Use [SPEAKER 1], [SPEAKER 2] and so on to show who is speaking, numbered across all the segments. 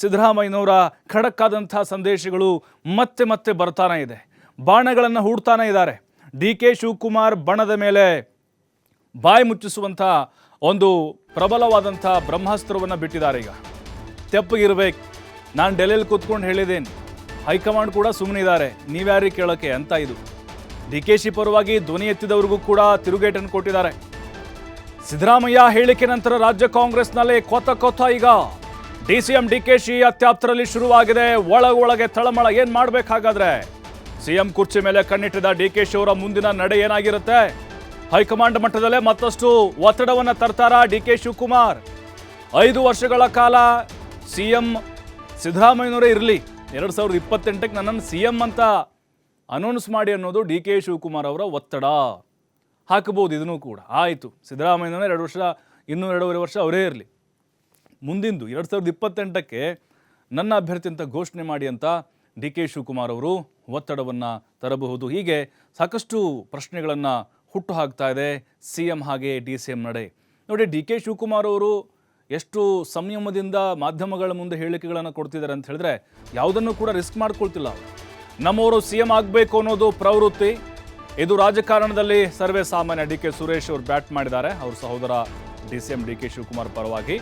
[SPEAKER 1] ಸಿದ್ದರಾಮಯ್ಯನವರ ಖಡಕ್ಕಾದಂಥ ಸಂದೇಶಗಳು ಮತ್ತೆ ಮತ್ತೆ ಬರ್ತಾನೆ ಇದೆ. ಬಾಣಗಳನ್ನು ಹೂಡ್ತಾನೆ ಇದ್ದಾರೆ. ಡಿ ಕೆ ಶಿವಕುಮಾರ್ ಬಣದ ಮೇಲೆ ಬಾಯಿ ಮುಚ್ಚಿಸುವಂಥ ಒಂದು ಪ್ರಬಲವಾದಂಥ ಬ್ರಹ್ಮಾಸ್ತ್ರವನ್ನು ಬಿಟ್ಟಿದ್ದಾರೆ ಈಗ. ತೆಪ್ಪಗಿರ್ಬೇಕು. ನಾನು ಡೆಲ್ಲಿಯಲ್ಲಿ ಕೂತ್ಕೊಂಡು ಹೇಳಿದ್ದೇನೆ ಹೈಕಮಾಂಡ್ ಕೂಡ ಸುಮ್ಮನಿದ್ದಾರೆ ನೀವ್ಯಾರಿ ಕೇಳೋಕ್ಕೆ ಅಂತ ಇದು. ಡಿ ಕೆ ಶಿ ಪರವಾಗಿ ಧ್ವನಿ ಎತ್ತಿದವ್ರಿಗೂ ಕೂಡ ತಿರುಗೇಟನ್ನು ಕೊಟ್ಟಿದ್ದಾರೆ. ಸಿದ್ದರಾಮಯ್ಯ ಹೇಳಿಕೆ ನಂತರ ರಾಜ್ಯ ಕಾಂಗ್ರೆಸ್ನಲ್ಲೇ ಕೊತ ಕೊತ ಈಗ. D C M D K Shi ಅತ್ಯಾಪ್ತರಲ್ಲಿ ಶುರುವಾಗಿದೆ. ಒಳಗೊಳಗೆ ತಳಮಳ, ಏನ್ ಮಾಡ್ಬೇಕಾಗಾದ್ರೆ? ಸಿಎಂ ಕುರ್ಚಿ ಮೇಲೆ ಕಣ್ಣಿಟ್ಟಿದ ಡಿ ಕೆ ಶಿ ಅವರ ಮುಂದಿನ ನಡೆ ಏನಾಗಿರುತ್ತೆ? ಹೈಕಮಾಂಡ್ ಮಟ್ಟದಲ್ಲೇ ಮತ್ತಷ್ಟು ಒತ್ತಡವನ್ನು ತರ್ತಾರ ಡಿ ಕೆ ಶಿವಕುಮಾರ್? ಐದು ವರ್ಷಗಳ ಕಾಲ ಸಿಎಂ ಸಿದ್ದರಾಮಯ್ಯನವರೇ ಇರಲಿ. ಎರಡು ಸಾವಿರದ ಇಪ್ಪತ್ತೆಂಟಕ್ಕೆ ನನ್ನನ್ನು ಸಿ ಎಂ ಅಂತ ಅನೌನ್ಸ್ ಮಾಡಿ ಅನ್ನೋದು ಡಿ ಕೆ ಶಿವಕುಮಾರ್ ಅವರ ಒತ್ತಡ. ಹಾಕಬಹುದು ಇದನ್ನು ಕೂಡ. ಆಯಿತು. ಸಿದ್ದರಾಮಯ್ಯನವರೇ ಎರಡು ವರ್ಷ, ಇನ್ನೂ ಎರಡೂವರೆ ವರ್ಷ ಅವರೇ ಇರಲಿ. ಮುಂದಿಂದು ಎರಡು ಸಾವಿರದ ಇಪ್ಪತ್ತೆಂಟಕ್ಕೆ ನನ್ನ ಅಭ್ಯರ್ಥಿ ಅಂತ ಘೋಷಣೆ ಮಾಡಿ ಅಂತ ಡಿ ಕೆ ಶಿವಕುಮಾರ್ ಅವರು ಒತ್ತಡವನ್ನು ತರಬಹುದು. ಹೀಗೆ ಸಾಕಷ್ಟು ಪ್ರಶ್ನೆಗಳನ್ನು ಹುಟ್ಟು ಹಾಕ್ತಾ ಇದೆ ಸಿ ಎಂ ಹಾಗೆ ಡಿ ಸಿ ಎಂ ನಡೆ. ನೋಡಿ, ಡಿ ಕೆ ಶಿವಕುಮಾರ್ ಅವರು ಎಷ್ಟು ಸಂಯಮದಿಂದ ಮಾಧ್ಯಮಗಳ ಮುಂದೆ ಹೇಳಿಕೆಗಳನ್ನು ಕೊಡ್ತಿದ್ದಾರೆ ಅಂತ ಹೇಳಿದ್ರೆ ಯಾವುದನ್ನು ಕೂಡ ರಿಸ್ಕ್ ಮಾಡ್ಕೊಳ್ತಿಲ್ಲ. ನಮ್ಮವರು ಸಿ ಎಂ ಆಗಬೇಕು ಅನ್ನೋದು ಪ್ರವೃತ್ತಿ. ಇದು ರಾಜಕಾರಣದಲ್ಲಿ ಸರ್ವೇ ಸಾಮಾನ್ಯ ಡಿ ಕೆ ಸುರೇಶ್ ಅವರು ಬ್ಯಾಟ್ ಮಾಡಿದ್ದಾರೆ. ಅವ್ರ ಸಹೋದರ D C M D K Shivakumar ಪರವಾಗಿ.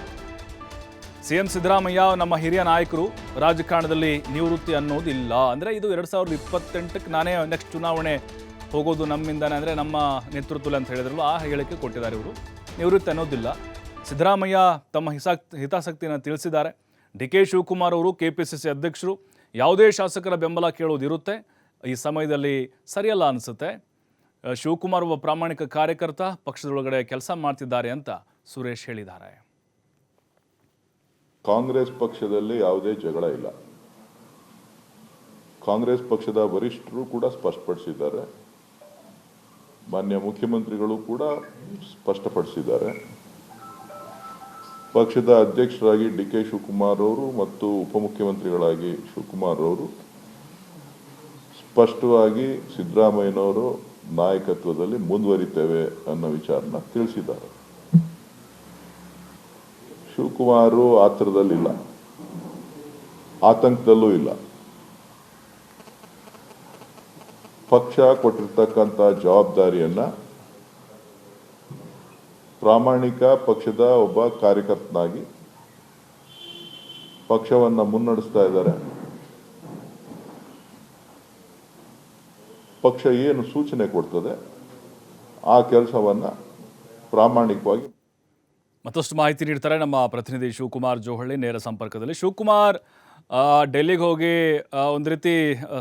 [SPEAKER 1] ಸಿಎಂ ಸಿದ್ದರಾಮಯ್ಯ ನಮ್ಮ ಹಿರಿಯ ನಾಯಕರು ರಾಜಕಾರಣದಲ್ಲಿ ನಿವೃತ್ತಿ ಅನ್ನೋದಿಲ್ಲ. ಅಂದರೆ ಇದು ಎರಡು ಸಾವಿರದ ಇಪ್ಪತ್ತೆಂಟಕ್ಕೆ ನಾನೇ ನೆಕ್ಸ್ಟ್ ಚುನಾವಣೆ ಹೋಗೋದು ನಮ್ಮಿಂದಾನೆ ಅಂದರೆ ನಮ್ಮ ನೇತೃತ್ವದಲ್ಲಿ ಅಂತ ಹೇಳಿದ್ರಲ್ಲ ಆ ಹೇಳಿಕೆ ಕೊಟ್ಟಿದ್ದಾರೆ ಇವರು. ನಿವೃತ್ತಿ ಅನ್ನೋದಿಲ್ಲ. ಸಿದ್ದರಾಮಯ್ಯ ತಮ್ಮ ಹಿಸಾಕ್ ಹಿತಾಸಕ್ತಿಯನ್ನು ತಿಳಿಸಿದ್ದಾರೆ. ಡಿ ಕೆ ಶಿವಕುಮಾರ್ ಅವರು, ಕೆ ಪಿ ಸಿ ಸಿ ಅಧ್ಯಕ್ಷರು, ಯಾವುದೇ ಶಾಸಕರ ಬೆಂಬಲ ಕೇಳೋದಿರುತ್ತೆ ಈ ಸಮಯದಲ್ಲಿ ಸರಿಯಲ್ಲ ಅನಿಸುತ್ತೆ. ಶಿವಕುಮಾರ್ ಒಬ್ಬ ಪ್ರಾಮಾಣಿಕ ಕಾರ್ಯಕರ್ತ, ಪಕ್ಷದೊಳಗಡೆ ಕೆಲಸ ಮಾಡ್ತಿದ್ದಾರೆ ಅಂತ ಸುರೇಶ್ ಹೇಳಿದ್ದಾರೆ.
[SPEAKER 2] ಕಾಂಗ್ರೆಸ್ ಪಕ್ಷದಲ್ಲಿ ಯಾವುದೇ ಜಗಳ ಇಲ್ಲ. ಕಾಂಗ್ರೆಸ್ ಪಕ್ಷದ ವರಿಷ್ಠರು ಕೂಡ ಸ್ಪಷ್ಟಪಡಿಸಿದ್ದಾರೆ. ಮಾನ್ಯ ಮುಖ್ಯಮಂತ್ರಿಗಳು ಕೂಡ ಸ್ಪಷ್ಟಪಡಿಸಿದ್ದಾರೆ. ಪಕ್ಷದ ಅಧ್ಯಕ್ಷರಾಗಿ ಡಿ ಕೆ ಶಿವಕುಮಾರ್ ಅವರು ಮತ್ತು ಉಪಮುಖ್ಯಮಂತ್ರಿಗಳಾಗಿ ಶಿವಕುಮಾರ್ ಅವರು ಸ್ಪಷ್ಟವಾಗಿ ಸಿದ್ದರಾಮಯ್ಯನವರು ನಾಯಕತ್ವದಲ್ಲಿ ಮುಂದುವರಿತೇವೆ ಅನ್ನೋ ವಿಚಾರನ ತಿಳಿಸಿದ್ದಾರೆ. ಶಿವಕುಮಾರು ಆತರದಲ್ಲಿಲ್ಲ ಆತಂಕದಲ್ಲೂ ಇಲ್ಲ. ಪಕ್ಷ ಕೊಟ್ಟಿರ್ತಕ್ಕಂಥ ಜವಾಬ್ದಾರಿಯನ್ನ ಪ್ರಾಮಾಣಿಕ ಪಕ್ಷದ ಒಬ್ಬ ಕಾರ್ಯಕರ್ತನಾಗಿ ಪಕ್ಷವನ್ನ ಮುನ್ನಡೆಸ್ತಾ ಇದ್ದಾರೆ. ಪಕ್ಷ ಏನು ಸೂಚನೆ ಕೊಡ್ತದೆ, ಆ ಕೆಲಸವನ್ನ ಪ್ರಾಮಾಣಿಕವಾಗಿ
[SPEAKER 1] ಮತ್ತಷ್ಟು ಮಾಹಿತಿ ನೀಡ್ತಾರೆ ನಮ್ಮ ಪ್ರತಿನಿಧಿ ಶಿವಕುಮಾರ್ ಜೋಹಳ್ಳಿ ನೇರ ಸಂಪರ್ಕದಲ್ಲಿ. ಶಿವಕುಮಾರ್ ಡೆಲ್ಲಿಗೆ ಹೋಗಿ ಒಂದು ರೀತಿ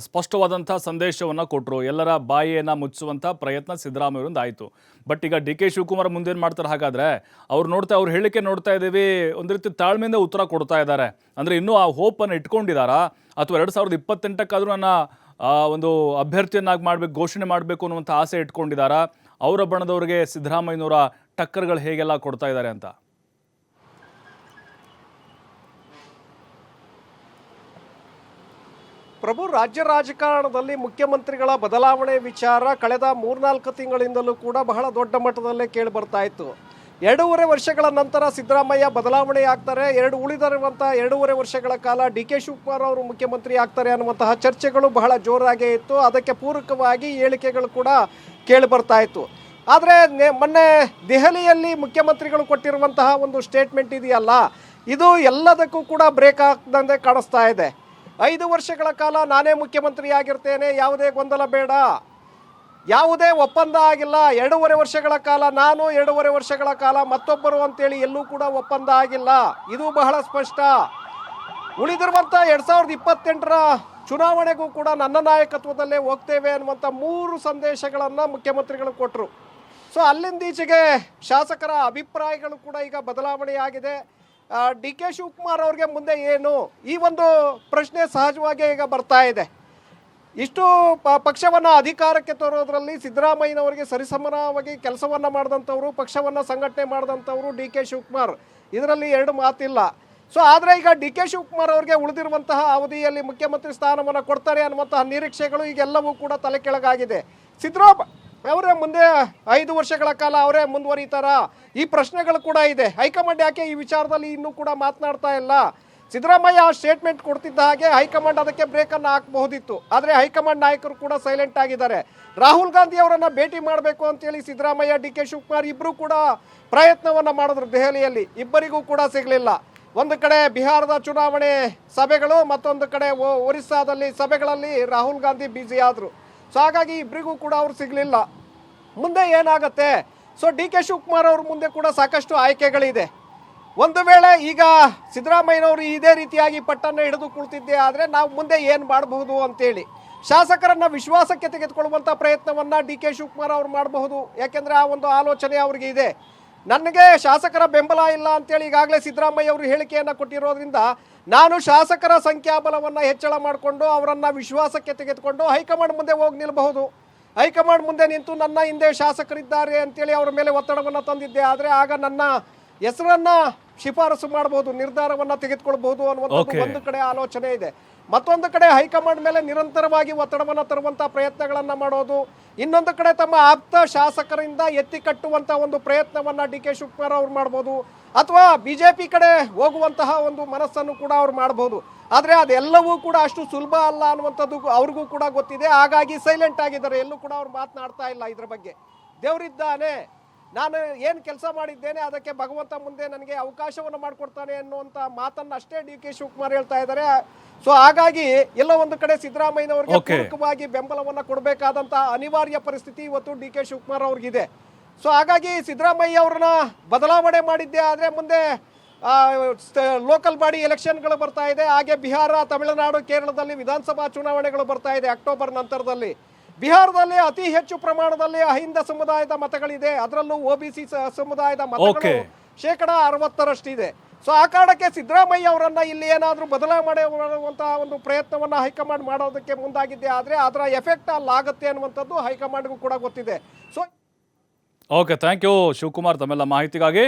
[SPEAKER 1] ಸ್ಪಷ್ಟವಾದಂಥ ಸಂದೇಶವನ್ನು ಕೊಟ್ಟರು ಎಲ್ಲರ ಬಾಯಿಯನ್ನು ಮುಚ್ಚುವಂಥ ಪ್ರಯತ್ನ ಸಿದ್ದರಾಮಯ್ಯವರಿಂದ ಆಯಿತು. ಬಟ್ ಈಗ ಡಿ ಕೆ ಶಿವಕುಮಾರ್ ಮುಂದೇನು ಮಾಡ್ತಾರೆ ಹಾಗಾದರೆ, ಅವ್ರು ನೋಡ್ತಾ, ಅವ್ರ ಹೇಳಿಕೆ ನೋಡ್ತಾ ಇದ್ದೀವಿ, ಒಂದು ರೀತಿ ತಾಳ್ಮೆಯಿಂದ ಉತ್ತರ ಕೊಡ್ತಾ ಇದ್ದಾರೆ. ಅಂದರೆ ಇನ್ನೂ ಆ ಹೋಪನ್ನು ಇಟ್ಕೊಂಡಿದ್ದಾರಾ? ಅಥವಾ ಎರಡು ಸಾವಿರದ ಇಪ್ಪತ್ತೆಂಟಕ್ಕಾದರೂ ನನ್ನ ಒಂದು ಅಭ್ಯರ್ಥಿಯನ್ನಾಗಿ ಮಾಡಬೇಕು, ಘೋಷಣೆ ಮಾಡಬೇಕು ಅನ್ನುವಂಥ ಆಸೆ ಇಟ್ಕೊಂಡಿದ್ದಾರಾ? ಅವರ ಬಣದವರಿಗೆ ಸಿದ್ದರಾಮಯ್ಯನವರ ಟಕ್ಕರ್ಗಳು ಹೇಗೆಲ್ಲ ಕೊಡ್ತಾ ಇದ್ದಾರೆ ಅಂತ?
[SPEAKER 3] ಪ್ರಭು, ರಾಜ್ಯ ರಾಜಕಾರಣದಲ್ಲಿ ಮುಖ್ಯಮಂತ್ರಿಗಳ ಬದಲಾವಣೆ ವಿಚಾರ ಕಳೆದ ಮೂರ್ನಾಲ್ಕು ತಿಂಗಳಿಂದಲೂ ಕೂಡ ಬಹಳ ದೊಡ್ಡ ಮಟ್ಟದಲ್ಲೇ ಕೇಳಿ ಬರ್ತಾ ಇತ್ತು. ಎರಡೂವರೆ ವರ್ಷಗಳ ನಂತರ ಸಿದ್ದರಾಮಯ್ಯ ಬದಲಾವಣೆ ಆಗ್ತಾರೆ, ಎರಡು ಉಳಿದಿರುವಂಥ ಎರಡೂವರೆ ವರ್ಷಗಳ ಕಾಲ ಡಿ ಕೆ ಶಿವಕುಮಾರ್ ಅವರು ಮುಖ್ಯಮಂತ್ರಿ ಆಗ್ತಾರೆ ಅನ್ನುವಂತಹ ಚರ್ಚೆಗಳು ಬಹಳ ಜೋರಾಗೇ ಇತ್ತು. ಅದಕ್ಕೆ ಪೂರಕವಾಗಿ ಹೇಳಿಕೆಗಳು ಕೂಡ ಕೇಳಿ ಬರ್ತಾ ಇತ್ತು. ಆದರೆ ಮೊನ್ನೆ ದೆಹಲಿಯಲ್ಲಿ ಮುಖ್ಯಮಂತ್ರಿಗಳು ಕೊಟ್ಟಿರುವಂತಹ ಒಂದು ಸ್ಟೇಟ್ಮೆಂಟ್ ಇದೆಯಲ್ಲ, ಇದು ಎಲ್ಲದಕ್ಕೂ ಕೂಡ ಬ್ರೇಕ್ ಆಗ್ದಂತೆ ಕಾಣಿಸ್ತಾ ಇದೆ. ಐದು ವರ್ಷಗಳ ಕಾಲ ನಾನೇ ಮುಖ್ಯಮಂತ್ರಿ ಆಗಿರ್ತೇನೆ, ಯಾವುದೇ ಗೊಂದಲ ಬೇಡ. ಯಾವುದೇ ಒಪ್ಪಂದ ಆಗಿಲ್ಲ, ಎರಡೂವರೆ ವರ್ಷಗಳ ಕಾಲ, ನಾನು ಎರಡೂವರೆ ವರ್ಷಗಳ ಕಾಲ ಮತ್ತೊಬ್ಬರು ಅಂತೇಳಿ ಎಲ್ಲೂ ಕೂಡ ಒಪ್ಪಂದ ಆಗಿಲ್ಲ. ಇದು ಬಹಳ ಸ್ಪಷ್ಟ. ಉಳಿದಿರುವಂಥ ಎರಡು ಸಾವಿರದ ಇಪ್ಪತ್ತೆಂಟರ ಚುನಾವಣೆಗೂ ಕೂಡ ನನ್ನ ನಾಯಕತ್ವದಲ್ಲೇ ಹೋಗ್ತೇವೆ ಅನ್ನುವಂಥ ಮೂರು ಸಂದೇಶಗಳನ್ನು ಮುಖ್ಯಮಂತ್ರಿಗಳು ಕೊಟ್ಟರು ಸೊ ಅಲ್ಲಿಂದೀಚೆಗೆ ಶಾಸಕರ ಅಭಿಪ್ರಾಯಗಳು ಕೂಡ ಈಗ ಬದಲಾವಣೆಯಾಗಿದೆ. ಡಿ ಕೆ ಶಿವಕುಮಾರ್ ಅವ್ರಿಗೆ ಮುಂದೆ ಏನು? ಈ ಒಂದು ಪ್ರಶ್ನೆ ಸಹಜವಾಗಿ ಈಗ ಬರ್ತಾ ಇದೆ. ಇಷ್ಟು ಪ, ಪಕ್ಷವನ್ನು ಅಧಿಕಾರಕ್ಕೆ ತರೋದ್ರಲ್ಲಿ ಸಿದ್ದರಾಮಯ್ಯನವರಿಗೆ ಸರಿಸಮಾನವಾಗಿ ಕೆಲಸವನ್ನು ಮಾಡಿದಂಥವ್ರು, ಪಕ್ಷವನ್ನು ಸಂಘಟನೆ ಮಾಡಿದಂಥವ್ರು ಡಿ ಕೆ ಶಿವಕುಮಾರ್. ಇದರಲ್ಲಿ ಎರಡು ಮಾತಿಲ್ಲ. ಸೊ ಆದರೆ ಈಗ ಡಿ ಕೆ ಶಿವಕುಮಾರ್ ಅವರಿಗೆ ಉಳಿದಿರುವಂತಹ ಅವಧಿಯಲ್ಲಿ ಮುಖ್ಯಮಂತ್ರಿ ಸ್ಥಾನವನ್ನು ಕೊಡ್ತಾರೆ ಅನ್ನುವಂತಹ ನಿರೀಕ್ಷೆಗಳು ಈಗೆಲ್ಲವೂ ಕೂಡ ತಲೆ ಕೆಳಗಾಗಿದೆ. ಸಿದ್ದರಾಮ ಅವರೇ ಮುಂದೆ ಐದು ವರ್ಷಗಳ ಕಾಲ ಅವರೇ ಮುಂದುವರಿತಾರ? ಈ ಪ್ರಶ್ನೆಗಳು ಕೂಡ ಇದೆ. ಹೈಕಮಾಂಡ್ ಯಾಕೆ ಈ ವಿಚಾರದಲ್ಲಿ ಇನ್ನೂ ಕೂಡ ಮಾತನಾಡ್ತಾ ಇಲ್ಲ? ಸಿದ್ದರಾಮಯ್ಯ ಆ ಸ್ಟೇಟ್ಮೆಂಟ್ ಕೊಡ್ತಿದ್ದ ಹಾಗೆ ಹೈಕಮಾಂಡ್ ಅದಕ್ಕೆ ಬ್ರೇಕನ್ನು ಹಾಕಬಹುದಿತ್ತು. ಆದರೆ ಹೈಕಮಾಂಡ್ ನಾಯಕರು ಕೂಡ ಸೈಲೆಂಟ್ ಆಗಿದ್ದಾರೆ. ರಾಹುಲ್ ಗಾಂಧಿ ಅವರನ್ನು ಭೇಟಿ ಮಾಡಬೇಕು ಅಂತೇಳಿ ಸಿದ್ದರಾಮಯ್ಯ, ಡಿ ಕೆ ಶಿವಕುಮಾರ್ ಇಬ್ಬರೂ ಕೂಡ ಪ್ರಯತ್ನವನ್ನು ಮಾಡಿದ್ರು ದೆಹಲಿಯಲ್ಲಿ. ಇಬ್ಬರಿಗೂ ಕೂಡ ಸಿಗಲಿಲ್ಲ. ಒಂದು ಕಡೆ ಬಿಹಾರದ ಚುನಾವಣೆ ಸಭೆಗಳು, ಮತ್ತೊಂದು ಕಡೆ ಒರಿಸ್ಸಾದಲ್ಲಿ ಸಭೆಗಳಲ್ಲಿ ರಾಹುಲ್ ಗಾಂಧಿ ಬ್ಯುಸಿ ಆದರು. ಸೊ ಹಾಗಾಗಿ ಇಬ್ಬರಿಗೂ ಕೂಡ ಅವರು ಸಿಗಲಿಲ್ಲ. ಮುಂದೆ ಏನಾಗುತ್ತೆ? ಸೊ ಡಿ ಕೆ ಶಿವಕುಮಾರ್ ಅವ್ರ ಮುಂದೆ ಕೂಡ ಸಾಕಷ್ಟು ಆಯ್ಕೆಗಳಿದೆ. ಒಂದು ವೇಳೆ ಈಗ ಸಿದ್ದರಾಮಯ್ಯನವರು ಇದೇ ರೀತಿಯಾಗಿ ಪಟ್ಟನ್ನು ಹಿಡಿದು ಕುಳಿತಿದ್ದೆ ಆದರೆ ನಾವು ಮುಂದೆ ಏನು ಮಾಡಬಹುದು ಅಂತೇಳಿ. ಶಾಸಕರನ್ನ ವಿಶ್ವಾಸಕ್ಕೆ ತೆಗೆದುಕೊಳ್ಳುವಂಥ ಪ್ರಯತ್ನವನ್ನು ಡಿ ಕೆ ಶಿವಕುಮಾರ್ ಅವರು ಮಾಡಬಹುದು. ಯಾಕೆಂದರೆ ಆ ಒಂದು ಆಲೋಚನೆ ಅವ್ರಿಗೆ ಇದೆ. ನನಗೆ ಶಾಸಕರ ಬೆಂಬಲ ಇಲ್ಲ ಅಂತೇಳಿ ಈಗಾಗಲೇ ಸಿದ್ದರಾಮಯ್ಯ ಅವರು ಹೇಳಿಕೆಯನ್ನು ಕೊಟ್ಟಿರೋದ್ರಿಂದ ನಾನು ಶಾಸಕರ ಸಂಖ್ಯಾಬಲವನ್ನು ಹೆಚ್ಚಳ ಮಾಡಿಕೊಂಡು ಅವರನ್ನು ವಿಶ್ವಾಸಕ್ಕೆ ತೆಗೆದುಕೊಂಡು ಹೈಕಮಾಂಡ್ ಮುಂದೆ ಹೋಗಿ ನಿಲ್ಲಬಹುದು ಹೈಕಮಾಂಡ್ ಮುಂದೆ ನಿಂತು ನನ್ನ ಹಿಂದೆ ಶಾಸಕರಿದ್ದಾರೆ ಅಂತೇಳಿ ಅವರ ಮೇಲೆ ಒತ್ತಡವನ್ನು ತಂದಿದ್ದೆ. ಆದರೆ ಆಗ ನನ್ನ ಹೆಸರನ್ನ ಶಿಫಾರಸು ಮಾಡಬಹುದು ನಿರ್ಧಾರವನ್ನ ತೆಗೆದುಕೊಳ್ಳಬಹುದು ಅನ್ನುವಂಥದ್ದು ಒಂದು ಕಡೆ ಆಲೋಚನೆ ಇದೆ. ಮತ್ತೊಂದು ಕಡೆ ಹೈಕಮಾಂಡ್ ಮೇಲೆ ನಿರಂತರವಾಗಿ ಒತ್ತಡವನ್ನು ತರುವಂತ ಪ್ರಯತ್ನಗಳನ್ನ ಮಾಡೋದು ಇನ್ನೊಂದು ಕಡೆ ತಮ್ಮ ಆಪ್ತ ಶಾಸಕರಿಂದ ಎತ್ತಿ ಕಟ್ಟುವಂತ ಒಂದು ಪ್ರಯತ್ನವನ್ನ ಡಿ ಕೆ ಶಿವಕುಮಾರ್ ಅವ್ರು ಮಾಡ್ಬೋದು ಅಥವಾ ಬಿಜೆಪಿ ಕಡೆ ಹೋಗುವಂತಹ ಒಂದು ಮನಸ್ಸನ್ನು ಕೂಡ ಅವ್ರು ಮಾಡಬಹುದು ಆದರೆ ಅದೆಲ್ಲವೂ ಕೂಡ ಅಷ್ಟು ಸುಲಭ ಅಲ್ಲ ಅನ್ನುವಂಥದ್ದು ಅವ್ರಿಗೂ ಕೂಡ ಗೊತ್ತಿದೆ. ಹಾಗಾಗಿ ಸೈಲೆಂಟ್ ಆಗಿದ್ದಾರೆ. ಎಲ್ಲೂ ಕೂಡ ಅವ್ರು ಮಾತನಾಡ್ತಾ ಇಲ್ಲ ಇದ್ರ ಬಗ್ಗೆ. ದೇವರಿದ್ದಾನೆ. ನಾನು ಏನು ಕೆಲಸ ಮಾಡಿದ್ದೇನೆ ಅದಕ್ಕೆ ಭಗವಂತ ಮುಂದೆ ನನಗೆ ಅವಕಾಶವನ್ನು ಮಾಡಿಕೊಡ್ತಾನೆ ಅನ್ನುವಂಥ ಮಾತನ್ನು ಅಷ್ಟೇ ಡಿ ಕೆ ಶಿವಕುಮಾರ್ ಹೇಳ್ತಾ ಇದ್ದಾರೆ. ಸೊ ಹಾಗಾಗಿ ಎಲ್ಲ ಒಂದು ಕಡೆ ಸಿದ್ದರಾಮಯ್ಯನವರಿಗೆ ಪ್ರಮುಖವಾಗಿ ಬೆಂಬಲವನ್ನು ಕೊಡಬೇಕಾದಂತ ಅನಿವಾರ್ಯ ಪರಿಸ್ಥಿತಿ ಇವತ್ತು ಡಿ ಕೆ ಶಿವಕುಮಾರ್ ಅವ್ರಿಗಿದೆ. ಸೊ ಹಾಗಾಗಿ ಸಿದ್ದರಾಮಯ್ಯ ಅವ್ರನ್ನ ಬದಲಾವಣೆ ಮಾಡಿದ್ದೆ ಆದರೆ ಮುಂದೆ ಲೋಕಲ್ ಬಾಡಿ ಎಲೆಕ್ಷನ್ಗಳು ಬರ್ತಾ ಇದೆ. ಹಾಗೆ ಬಿಹಾರ ತಮಿಳುನಾಡು ಕೇರಳದಲ್ಲಿ ವಿಧಾನಸಭಾ ಚುನಾವಣೆಗಳು ಬರ್ತಾ ಇದೆ ಅಕ್ಟೋಬರ್ ನಂತರದಲ್ಲಿ. ಬಿಹಾರದಲ್ಲಿ ಅತಿ ಹೆಚ್ಚು ಪ್ರಮಾಣದಲ್ಲಿ ಅಹಿಂದ ಸಮುದಾಯದ ಮತಗಳಿದೆ. ಅದರಲ್ಲೂ ಒ ಬಿ ಸಿ ಸಮುದಾಯದ ಮತಗಳು. ಶೇಕಡ ಅರವತ್ತರಷ್ಟಿದೆ. ಸೊ ಆ ಕಾರಣಕ್ಕೆ ಸಿದ್ದರಾಮಯ್ಯ ಅವರನ್ನ ಇಲ್ಲಿ ಏನಾದರೂ ಬದಲಾವಣೆ ಮಾಡುವಂತಹ ಒಂದು ಪ್ರಯತ್ನವನ್ನ ಹೈಕಮಾಂಡ್ ಮಾಡೋದಕ್ಕೆ ಮುಂದಾಗಿದ್ದೆ. ಆದರೆ ಅದರ ಎಫೆಕ್ಟ್ ಅಲ್ಲಿ ಆಗುತ್ತೆ ಅನ್ನುವಂಥದ್ದು ಹೈಕಮಾಂಡ್ಗೂ ಕೂಡ ಗೊತ್ತಿದೆ. So
[SPEAKER 1] okay thank you Shivakumar ತಮ್ಮೆಲ್ಲ ಮಾಹಿತಿಗಾಗಿ.